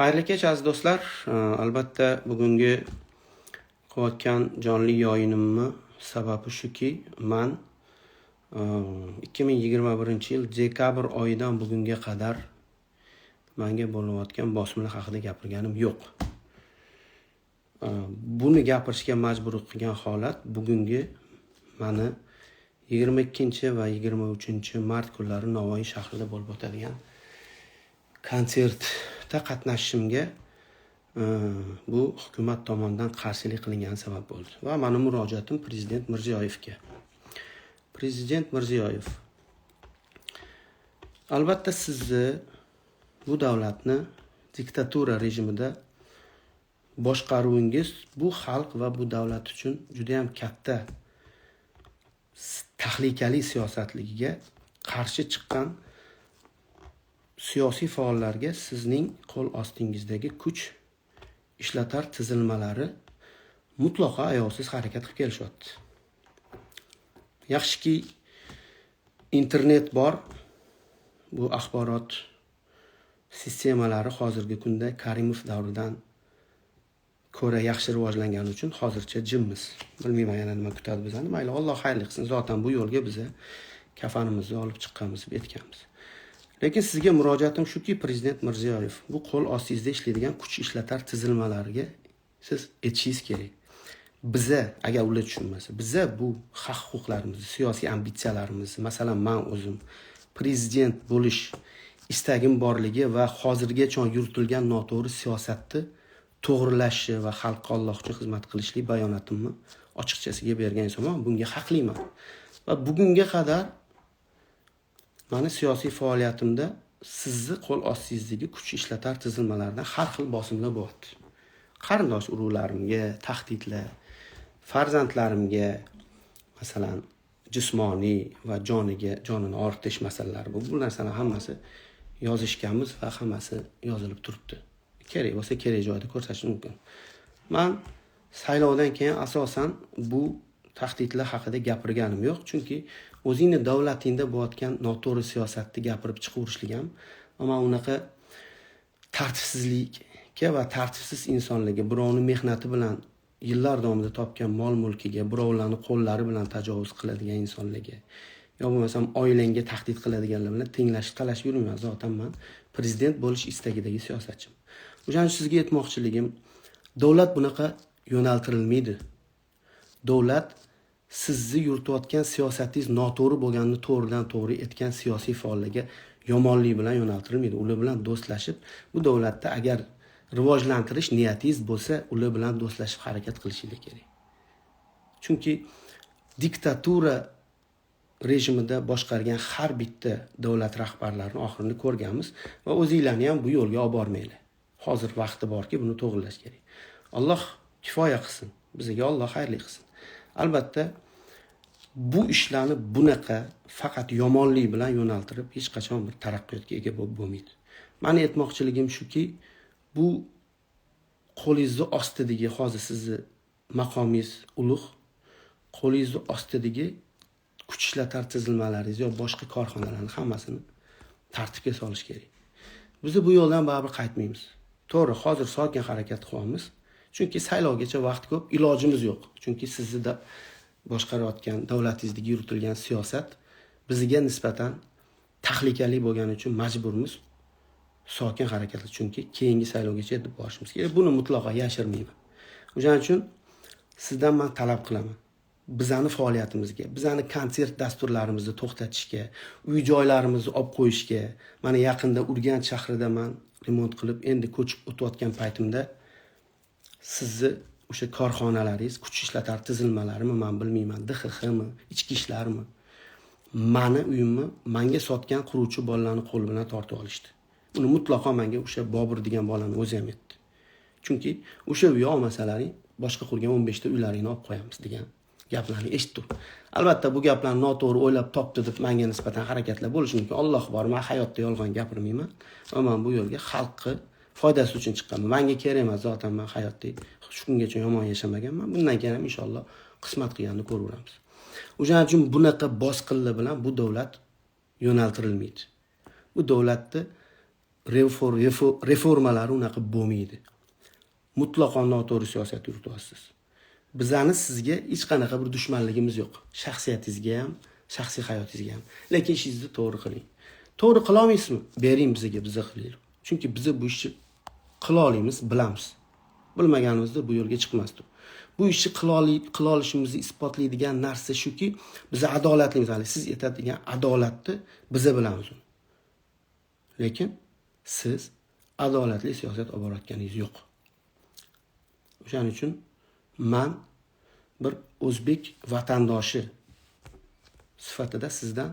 xayrli kech aziz do'stlar. Albatta bugungi qilayotgan jonli yoyinimni sababi shuki man e, ikki ming yigirma birinchi yil dekabr oyidan bugunga qadar manga bo'layotgan bosimlar haqida gapirganim yo'q. Buni gapirishga majbur qilgan holat bugungi mani yigirma ikkinchi va yigirma uchinchi mart kunlari navoiy shahrida bo'lib o'tadigan konsert konsertda qatnashishimga e, bu hukumat tomonidan qarshilik qilingani sabab bo'ldi. Va mani murojaatim prezident mirziyoyevga. Prezident mirziyoyev albatta sizni bu davlatni diktatura rejimida boshqaruvingiz bu xalq va bu davlat uchun judayam katta tahlikali siyosatligiga qarshi chiqqan siyosiy faollarga sizning qo'l ostingizdagi kuch ishlatar tizilmalari mutlaqo ayovsiz harakat qilib kelishyapti. Yaxshiki internet bor. Bu axborot sistemalari hozirgi kunda karimov davridan ko'ra yaxshi rivojlangani uchun hozircha jimmiz. Bilmayman yana nima kutadi bizani mayli alloh xayrli qilsin zotan bu yo'lga biza kafanimizni olib chiqqanmiz deb aytganmiz. Lekin sizga murojaatim shuki prezident mirziyoyev bu qo'l ostingizda ishlaydigan kuch ishlatar tizilmalariga siz aytishingiz kerak. Biza agar ular tushunmasa biza bu haq huquqlarimizni siyosiy ambitsiyalarimizni masalan man o'zim prezident bo'lish istagim borligi va hozirgacha yuritilgan noto'g'ri siyosatni to'g'rilashi va xalqqa alloh uchun xizmat qilishlik bayonotimni ochiqchasiga bergan insonman. Bunga haqliman. Va bugunga qadar mani siyosiy faoliyatimda sizni qo'l ostingizdagi kuch ishlatar tizilmalardan har xil bosimlar bo'lyapti. Qarindosh urug'larimga tahdidlar farzandlarimga masalan jismoniy va joniga jonini og'ritish masalalari bu bu narsalar hammasi yozishganmiz va hammasi yozilib turibdi. Kerak bo'lsa kerak joyda ko'rsatish mumkin. Man saylovdan keyin asosan bu tahdidlar haqida gapirganim yo'q. Chunki o'zingni davlatingda bo'layotgan noto'g'ri siyosatni gapirib chiqaverishlik ham man unaqa tartibsizlikka va tartibsiz insonlarga birovni mehnati bilan yillar davomida topgan mol mulkiga birovlarni qo'llari bilan tajovuz qiladigan insonlarga yo bo'lmasam oilangga tahdid qiladiganlar bilan tenglashib talashib yurmayman. Zotan man prezident bo'lish istagidagi siyosatchiman o'shaning uchun sizga aytmoqchiligim davlat bunaqa yo'naltirilmaydi. Davlat sizni yuritayotgan siyosatingiz noto'g'ri bo'lganini to'g'ridan to'g'ri aytgan siyosiy faollarga yomonlik bilan yo'naltirilmaydi. Ular bilan do'stlashib bu davlatda agar rivojlantirish niyatingiz bo'lsa ular bilan do'stlashib harakat qilishingiz kerak. Chunki diktatura rejimida boshqargan har bitta davlat rahbarlarini oxirini ko'rganmiz va o'zinglarni ham bu yo'lga olib bormanglar. Hozir vaqti borki buni to'g'irlash kerak. Alloh kifoya qilsin bizga olloh xayrli qilsin. Albatta bu ishlarni bunaqa faqat yomonlik bilan yo'naltirib hech qachon bir taraqqiyotga ega bo'lib bo'lmaydi. Mani aytmoqchiligim shuki bu qo'lingizni ostidagi hozir sizni maqomingiz ulug' qo'lingizni ostidagi kuch ishlatar tizilmalaringiz yo boshqa korxonalarni hammasini tartibga solish kerak. Biz bu yo'ldan baribir qaytmaymiz. To'g'ri hozir sokin harakat qilyapmiz chunki saylovgacha vaqt ko'p ilojimiz yo'q. Chunki sizni da boshqarayotgan davlatingizdagi yuritilgan siyosat bizga nisbatan tahlikali bo'lgani uchun majburmiz. Sokin harakat chunki keyingi saylovgacha yetib borishimiz kerak. Buni mutlaqo yashirmayman. O'shaning uchun sizdan man talab qilaman. Bizani faoliyatimizga bizani konsert dasturlarimizni to'xtatishga uy joylarimizni olib qo'yishga mana yaqinda urganch shahrida man remont qilib endi ko'chib o'tayotgan paytimda sizni o'sha korxonalaringiz kuch ishlatar tizilmalarimi man bilmayman dxxmi ichki ishlarmi? Mani uyimni manga sotgan quruvchi bolalarni qo'li bilan tortib olishdi. Uni mutlaqo manga o'sha bobur degan bolani o'zi ham aytdi chunki o'sha uyni olmasalaring boshqa qurgan o'n beshta uylaringni olib qo'yamiz degan gaplarni eshitdim. Albatta bu gaplarni noto'g'ri o'ylab topdi deb manga nisbatan harakatlar bo'lishi mumkin. Alloh bor man hayotda yolg'on gapirmayman. Va man bu yo'lga xalqni foydasi uchun chiqqanman manga kerak emas zotan man hayotda shu kungacha yomon yashamaganman. Bundan keyin ham inshaalloh qismat qilganini ko'raveramiz o'shaning uchun bunaqa bosqinlar bilan bu davlat yo'naltirilmaydi. Bu davlatni reformalari unaqa bo'lmaydi. Mutlaqo noto'g'ri siyosat yurityapsiz bizani sizga hech qanaqa bir dushmanligimiz yo'q. Shaxsiyatingizga ham shaxsiy hayotingizga ham. Lekin ishingizni to'g'ri qiling. To'g'ri qilolmaysizmi bering bizga biza qilaylik chunki biza bu ishni qila olamiz bilamiz. Bilmaganimizda bu yo'lga chiqmasdik bu ishni qila olishimizni isbotlaydigan narsa shuki biza adolatli siz aytadigan adolatni biza bilamiz uni. Lekin siz adolatli siyosat olib borayotganingiz yo'q. O'shaning uchun man bir o'zbek vatandoshi sifatida sizdan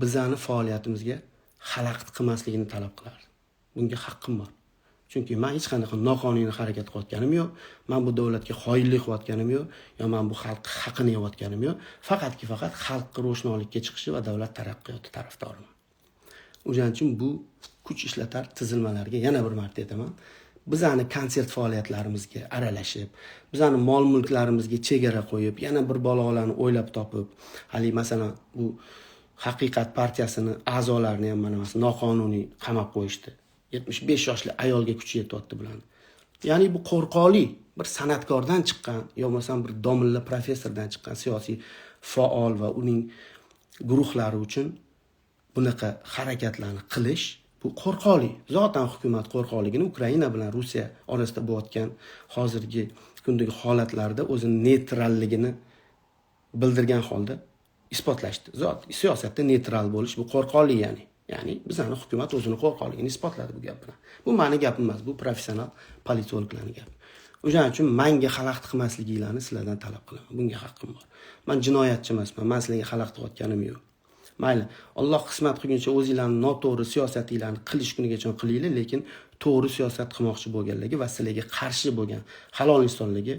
bizani faoliyatimizga xalaqit qilmasligini talab qilardim. Bunga haqqim bor. Chunki man hech qanaqa noqonuniy harakat qilayotganim yo'q. Man bu davlatga xoinlik qilayotganim yo'q. Yo man bu xalqni haqini yeyotganim yo'q. Faqatki faqat xalqni ro'shnolikka chiqishi va davlat taraqqiyoti tarafdoriman. O'shaning uchun bu kuch ishlatar tizilmalarga yana bir marta aytaman. Bizani konsert faoliyatlarimizga aralashib bizani mol mulklarimizga chegara qo'yib yana bir balolarni o'ylab topib haligi masalan bu haqiqat partiyasini a'zolarini ham mana noqonuniy qamab qo'yishdi. Yetmish besh yoshli ayolga kuchi yetyapti bularni. Ya'ni bu qo'rqoqlik bir san'atkordan chiqqan yo bo'lmasam bir domilla professordan chiqqan siyosiy faol va uning guruhlari uchun bunaqa harakatlarni qilish bu qo'rqoqlik zotan hukumat qo'rqoqligini ukraina bilan rossiya orasida bo'layotgan hozirgi kundagi holatlarda o'zini neytralligini bildirgan holda isbotlashdi. Zot siyosatda neytral bo'lish bu qo'rqoqlik ya'ni. Ya'ni bizani hukumat o'zini qo'rqoqligini isbotladi bu gap bilan bu mani gapim emas bu professional politologlarni gapi o'shaning uchun manga xalaqit qilmasliginglarni sizlardan talab qilaman. Bunga haqqim bor. Man jinoyatchi emasman man sizlarga xalaqit qilayotganim yo'q. Mayli olloh qismat qilguncha o'zinglarni noto'g'ri siyosatinglarni qilish kunigacha qilinglar lekin to'g'ri siyosat qilmoqchi bo'lganlarga va sizlarga qarshi bo'lgan halol insonlarga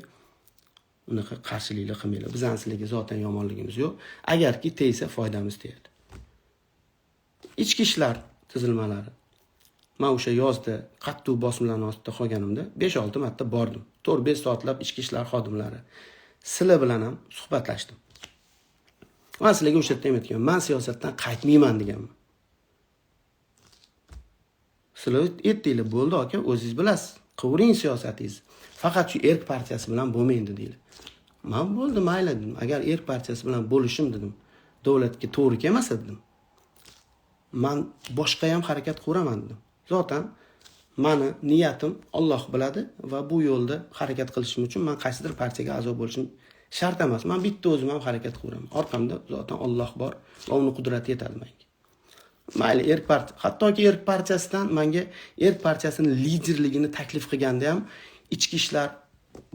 unaqa qarshiliklar qilmanglar. Bizani sizlarga zotan yomonligimiz yo'q. Agarki tegsa foydamiz tegadi ichki ishlar tizilmalari. Man o'sha yozda qattiq bosimlarni ostida qolganimda besh olti marta bordim. To'rt besh soatlab ichki ishlar xodimlari sizlar bilan ham suhbatlashdim. Man sizlarga o'sha yerda ham aytganman man siyosatdan qaytmayman deganman. Sizlar aytdinglar bo'ldi aka o'zingiz bilasiz qilavering siyosatingizni faqat shu erk partiyasi bilan bo'lmaydi deydilar. Man bo'ldi mayli dedim. Agar erk partiyasi bilan bo'lishim dedim. Davlatga to'g'ri kelmasa dedim. Man boshqa ham harakat ko'raman dedim. Zotan mani niyatim olloh biladi va bu yo'lda harakat qilishim uchun man qaysidir partiyaga a'zo bo'lishim shart emas. Man bitta o'zim ham harakat qilaveraman orqamda zotan olloh bor va uni qudrati yetadi manga mayli erk partiya hattoki erk partiyasidan manga erk partiyasini liderligini taklif qilganda ham ichki ishlar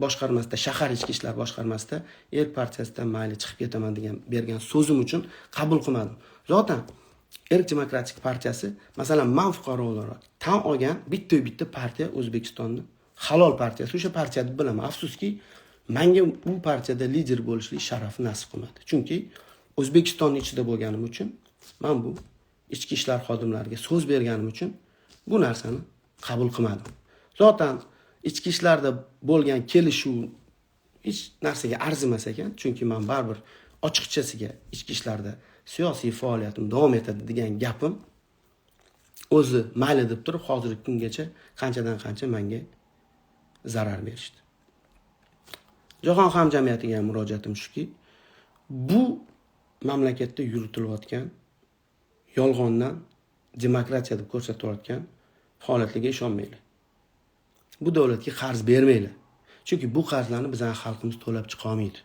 boshqarmasida shahar ichki ishlar boshqarmasida erk partiyasidan mayli chiqib ketaman degan bergan so'zim uchun qabul qilmadim. Zotan erk demokratik partiyasi masalan man fuqaro o'laroq tan olgan bitta bitta partiya o'zbekistonni halol partiyasi. O'sha partiyani bilaman. Afsuski manga bu partiyada lider bo'lishlik sharafi nasib qilmadi. Chunki o'zbekistonni ichida bo'lganim uchun man bu ichki ishlar xodimlariga so'z berganim uchun bu narsani qabul qilmadim. Zotan ichki ishlarda bo'lgan kelishuv hech narsaga arzimas ekan. Chunki man baribir ochiqchasiga ichki ishlarda siyosiy faoliyatim davom etadi degan gapim o'zi mayli deb turib hozirgi kungacha qanchadan qancha manga zarar berishdi. Jahon hamjamiyatiga ham murojaatim shuki bu mamlakatda yuritilayotgan yolg'ondan demokratiya deb ko'rsatilayotgan holatlarga ishonmanglar bu davlatga qarz bermanglar chunki bu qarzlarni bizani xalqimiz to'lab chiqolmaydi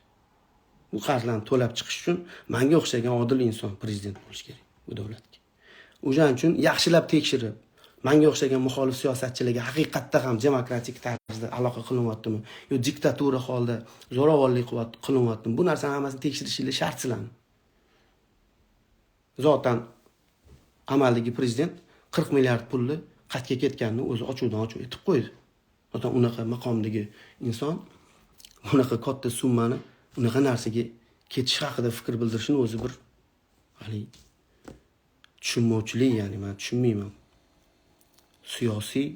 bu qarzlarni to'lab chiqish uchun manga o'xshagan odil inson prezident bo'lishi kerak bu davlatga. O'shaning uchun yaxshilab tekshirib manga o'xshagan muxolif siyosatchilarga haqiqatda ham demokratik tarzda aloqa qilinyaptimi yo diktatura holda zo'ravonlik qilinyaptimi bu narsani hammasini tekshirishinglar shart sizlarni zotan amaldagi prezident qirq milliard pulni qayerga ketganini o'zi ochuvdan ochiq aytib qo'ydi. Zotan unaqa maqomdagi inson bunaqa katta summani unaqa narsaga ketish haqida fikr bildirishini o'zi bir haligi tushunmovchilik ya'ni man tushunmayman. Siyosiy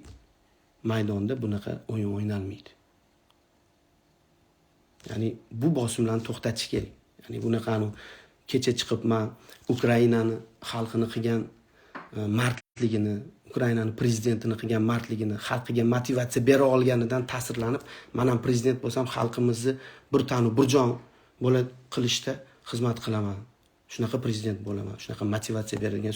maydonda bunaqa o'yin o'ynalmaydi. Ya'ni bu bosimlarni to'xtatish kerak. Ya'ni bunaqa kecha chiqib man ukrainani xalqini qilgan e, mardligini ukrainani prezidentini qilgan mardligini xalqiga motivatsiya bera olganidan ta'sirlanib man ham prezident bo'lsam xalqimizni bir tanu bir jon bo'la qilishda xizmat qilaman. Shunaqa prezident bo'laman. Shunaqa motivatsiya beradigan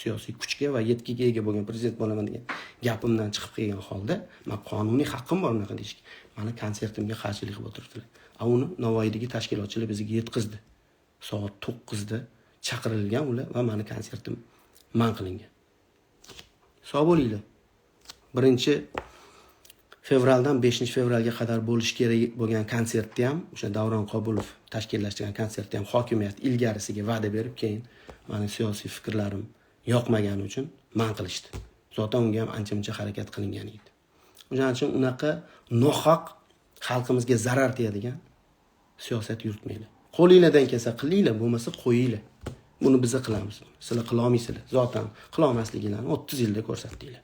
siyosiy kuchga va yetkiga ega bo'lgan prezident bo'laman degan gapimdan chiqib kelgan holda man qonuniy haqqim bor unaqa deyishga mani konsertimga qarshilik qilib o'tiribdilar a uni navoiydagi tashkilotchilar bizga yetkazdi. Soat to'qqizda chaqirilgan ular va mani konsertim man qilingan. Sog' bo'linglar. Birinchi fevraldan beshinchi fevralga qadar bo'lishi kerak bo'lgan konsertni ham o'sha davron qobulov tashkillashtirgan konsertni ham hokimiyat ilgarisiga va'da berib keyin mani siyosiy fikrlarim yoqmagani uchun man qilishdi. Zotan unga ham ancha muncha harakat qilingan edi. O'shaning uchun unaqa nohaq xalqimizga zarar tegadigan siyosat yuritmanglar. Qo'linglardan kelsa qilinglar bo'lmasa qo'yinglar. Buni biza qilamiz. Sizlar qilolmaysizlar zotan. Qilolmasliginglarni o'ttiz yilda ko'rsatdinglar.